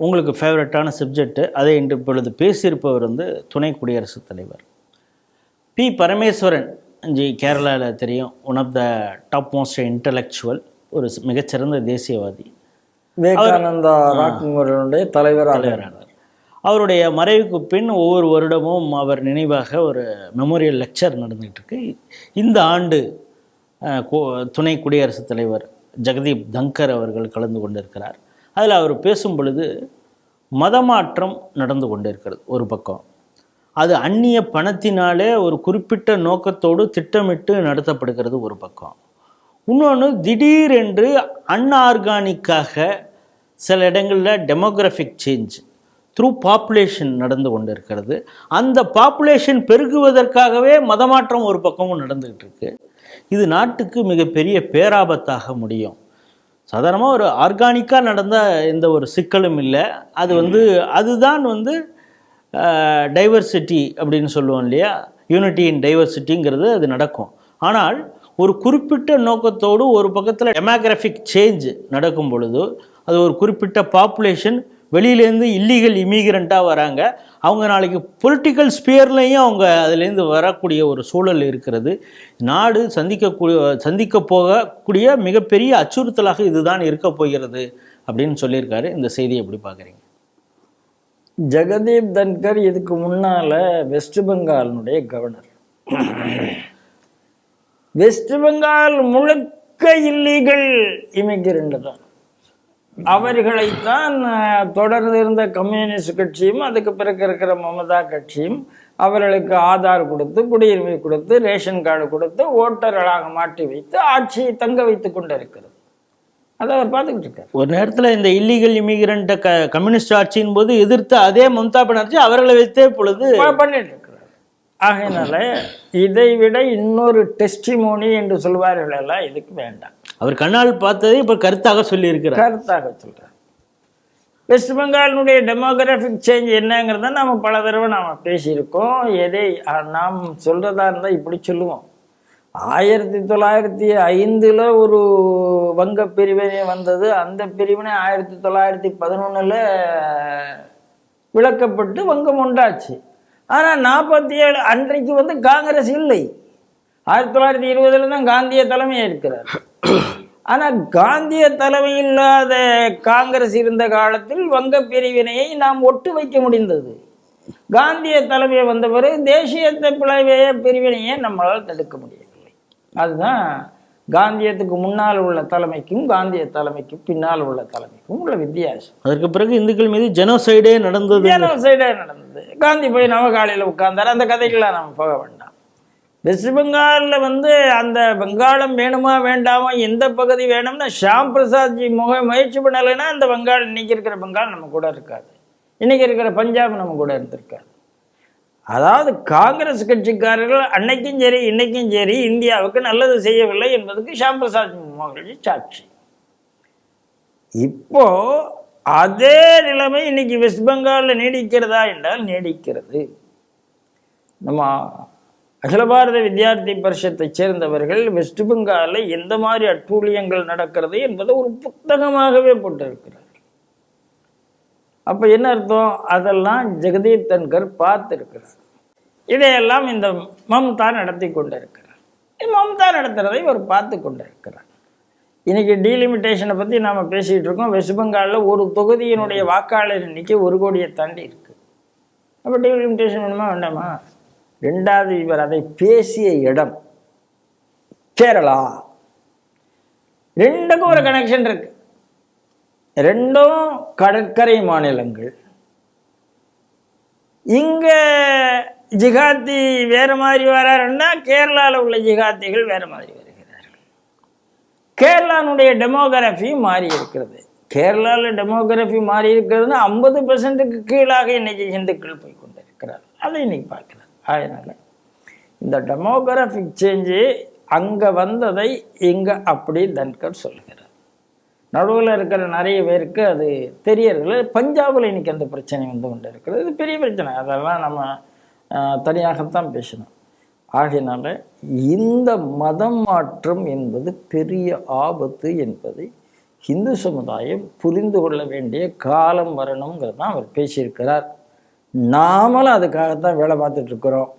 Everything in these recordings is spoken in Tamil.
உங்களுக்கு ஃபேவரட்டான சப்ஜெக்ட்டு அதை இன்று இப்பொழுது பேசியிருப்பவர் வந்து துணை குடியரசுத் தலைவர். பி. பரமேஸ்வரன் ஜி கேரளாவில் தெரியும் one of the top most intellectual ஒரு மிகச்சிறந்த தேசியவாதி. விவேகானந்தா ராக்மோகனுடைய தலைவராக. தலைவரானார். அவருடைய மறைவுக்கு பின் ஒவ்வொரு வருடமும் அவர் நினைவாக ஒரு மெமோரியல் லெக்சர் நடந்துகிட்டு இருக்கு இந்த ஆண்டு துணை குடியரசுத் தலைவர் ஜெகதீப் தங்கர் அவர்கள் கலந்து கொண்டிருக்கிறார். அதில் அவர் பேசும் பொழுது மதமாற்றம் நடந்து கொண்டிருக்கிறது ஒரு பக்கம். அது அந்நிய பணத்தினாலே ஒரு குறிப்பிட்ட நோக்கத்தோடு திட்டமிட்டு நடத்தப்படுகிறது ஒரு பக்கம். இன்னொன்று திடீரென்று அன்ஆர்கானிக்காக சில இடங்களில் டெமோக்ராஃபிக் சேஞ்ச் த்ரூ பாப்புலேஷன் நடந்து கொண்டு இருக்கிறது அந்த பாப்புலேஷன் பெருகுவதற்காகவே மதமாற்றம் ஒரு பக்கமும் நடந்துகிட்டு இருக்கு. இது நாட்டுக்கு மிகப்பெரிய பேராபத்தாக முடியும். சாதாரணமாக ஒரு ஆர்கானிக்காக நடந்த எந்த ஒரு சிக்கலும் இல்லை. அது வந்து அதுதான் வந்து டைவர்சிட்டி அப்படின்னு சொல்லுவோம் இல்லையா? யூனிட்டி இன் டைவர்சிட்டிங்கிறது அது நடக்கும். ஆனால் ஒரு குறிப்பிட்ட நோக்கத்தோடு ஒரு பக்கத்தில் டெமோக்ராஃபிக் சேஞ்ச் நடக்கும் பொழுது அது ஒரு குறிப்பிட்ட பாப்புலேஷன் வெளியிலேருந்து இல்லீகல் இமிகிரண்ட்டாக வராங்க. அவங்க நாளைக்கு பொலிட்டிக்கல் ஸ்பியர்லேயும் அவங்க அதுலேருந்து வரக்கூடிய ஒரு சூழல் இருக்கிறது. நாடு சந்திக்கக்கூடிய சந்திக்க போகக்கூடிய மிகப்பெரிய அச்சுறுத்தலாக இதுதான் இருக்க போகிறது அப்படின்னு சொல்லியிருக்காரு. இந்த செய்தியை எப்படி பார்க்குறீங்க? ஜெகதீப் தன்கர் இதுக்கு முன்னால் வெஸ்ட் பெங்காலினுடைய கவர்னர் வெஸ்ட் பெங்கால் முழுக்க இல்லீகல் இமிகிரண்ட் தான் அவர்களைத்தான் தொடர்ந்து இருந்த கம்யூனிஸ்ட் கட்சியும் அதுக்கு பிறகு இருக்கிற மமதா கட்சியும் அவர்களுக்கு ஆதார் கொடுத்து குடியுரிமை கொடுத்து ரேஷன் கார்டு கொடுத்து ஓட்டர்களாக மாற்றி வைத்து ஆட்சியை தங்க வைத்து கொண்டு இருக்கிறது அதை அவர் பார்த்துக்கிட்டு இருக்கார். ஒரு நேரத்தில் இந்த இல்லீகல் இமிகிரண்ட்டை க கம்யூனிஸ்ட் ஆட்சியின் போது எதிர்த்து அதே மம்தா பானர்ஜி அவர்களை வைத்தே பொழுது பண்ணிட்டு இருக்கிறார் ஆகையினால இதை விட இன்னொரு டெஸ்டிமோனி என்று சொல்வார்கள் எல்லாம் இதுக்கு வேண்டாம். அவர் கண்ணால் பார்த்ததை இப்போ கருத்தாக சொல்லியிருக்கிறார். கருத்தாக சொல்றார். வெஸ்ட் பெங்காலினுடைய டெமோகிராஃபிக் சேஞ்ச் என்னங்கிறத நம்ம பல தடவை நாம பேசியிருக்கோம். எதை நாம் சொல்றதா இருந்தால் இப்படி சொல்லுவோம். ஆயிரத்தி தொள்ளாயிரத்தி ஐந்துல ஒரு வங்க பிரிவினை வந்தது. அந்த பிரிவினை ஆயிரத்தி தொள்ளாயிரத்தி பதினொன்னுல விளக்கப்பட்டு வங்கம் உண்டாச்சு. ஆனா நாற்பத்தி ஏழு அன்றைக்கு வந்து காங்கிரஸ் இல்லை. ஆயிரத்தி தொள்ளாயிரத்தி இருபதுல தான் காந்திய தலைமையா இருக்கிறார். ஆனா காந்திய தலைமை இல்லாத காங்கிரஸ் இருந்த காலத்தில் வங்க பிரிவினையை நாம் ஒட்டு வைக்க முடிந்தது. காந்திய தலைமை வந்த பிறகு தேசியத்தை பிளவைய பிரிவினையை நம்மளால் தடுக்க முடியவில்லை. அதுதான் காந்தியத்துக்கு முன்னால் உள்ள தலைமைக்கும் காந்திய தலைமைக்கும் பின்னால் உள்ள தலைமைக்கும் உள்ள வித்தியாசம். அதற்கு பிறகு இந்துக்கள் மீது ஜெனோசைடே நடந்தது. ஜெனோசைடே நடந்தது. காந்தி போய் நவகாலையில் உட்கார்ந்தார். அந்த கதைகள்லாம் நம்ம போக வேண்டாம். வெஸ்ட் பெங்காலில் வந்து அந்த வங்காளம் வேணுமா வேண்டாமா எந்த பகுதி வேணும்னு ஷாம் பிரசாத்ஜி முக முயற்சி பண்ணலைன்னா அந்த பெங்கால் இன்னைக்கு இருக்கிற பெங்கால் நம்ம கூட இருக்காது. இன்னைக்கு இருக்கிற பஞ்சாப் நம்ம கூட இருந்திருக்காது. அதாவது காங்கிரஸ் கட்சிக்காரர்கள் அன்னைக்கும் சரி இன்னைக்கும் சரி இந்தியாவுக்கு நல்லது செய்யவில்லை என்பதுக்கு ஷாம் பிரசாத் முகர்ஜி சாட்சி. இப்போ அதே நிலைமை இன்னைக்கு வெஸ்ட் பெங்காலில் நீடிக்கிறதா என்றால் நீடிக்கிறது. நம்ம அகில பாரத வித்யார்த்தி பரிஷத்தை சேர்ந்தவர்கள் வெஸ்ட் பெங்காலில் எந்த மாதிரி அட்டூழியங்கள் நடக்கிறது என்பதை ஒரு புத்தகமாகவே போட்டிருக்கிறார் அப்போ என்ன அர்த்தம்? அதெல்லாம் ஜெகதீப் தன்கர் பார்த்திருக்கிறார். இதையெல்லாம் இந்த மம்தா நடத்தி கொண்டிருக்கிறார். மம்தா நடத்துறதை இவர் பார்த்து கொண்டிருக்கிறார். இன்னைக்கு டீலிமிட்டேஷனை பற்றி நாம் பேசிகிட்டு இருக்கோம். வெஸ்ட் பெங்காலில் ஒரு தொகுதியினுடைய வாக்காளர் எண்ணிக்கை ஒரு கோடியை தாண்டி இருக்குது அப்போ டீலிமிட்டேஷன் வேணுமா வேண்டாமா? ரெண்டாவது இவர் அதை பேசிய இடம் கேரளா. ரெண்டுக்கும் ஒரு கனெக்ஷன் இருக்கு. ரெண்டும் கடற்கரை மாநிலங்கள். இங்க ஜிகாத்தி வேற மாதிரி வராருன்னா கேரளாவில் உள்ள ஜிகாத்திகள் வேற மாதிரி கேரளானுடைய டெமோகிராஃபி மாறி இருக்கிறது. கேரளாவில் டெமோகிராஃபி மாறி இருக்கிறதுனா ஐம்பது பெர்சன்ட்டுக்கு கீழாக இன்றைக்கி இந்துக்கள் போய் கொண்டிருக்கிறார் அதை இன்னைக்கு பார்க்கிறார். அதனால் இந்த டெமோகிராஃபிக் சேஞ்சு அங்கே வந்ததை இங்கே அப்படி தன்கர் சொல்கிறார். நடுவில் இருக்கிற நிறைய பேருக்கு அது தெரியறதில்ல. பஞ்சாபில் இன்னைக்கு அந்த பிரச்சனை வந்து கொண்டு இருக்கிறது இது பெரிய பிரச்சனை. அதெல்லாம் நம்ம தனியாகத்தான் பேசணும். ஆகையினால இந்த மதம் மாற்றம் என்பது பெரிய ஆபத்து என்பதை இந்து சமுதாயம் புரிந்து கொள்ள வேண்டிய காலம் வரணுங்கிறது தான் அவர் பேசியிருக்கிறார். நாமளும் அதுக்காகத்தான் வேலை பார்த்துட்ருக்குறோம்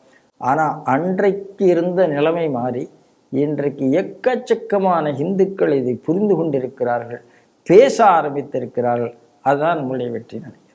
ஆனால் அன்றைக்கு இருந்த நிலைமை மாறி இன்றைக்கு எக்கச்சக்கமான இந்துக்கள் இதை புரிந்து கொண்டிருக்கிறார்கள் பேச ஆரம்பித்திருக்கிறார்கள். அதுதான் நம்முடைய வெற்றி நினைக்கிறேன்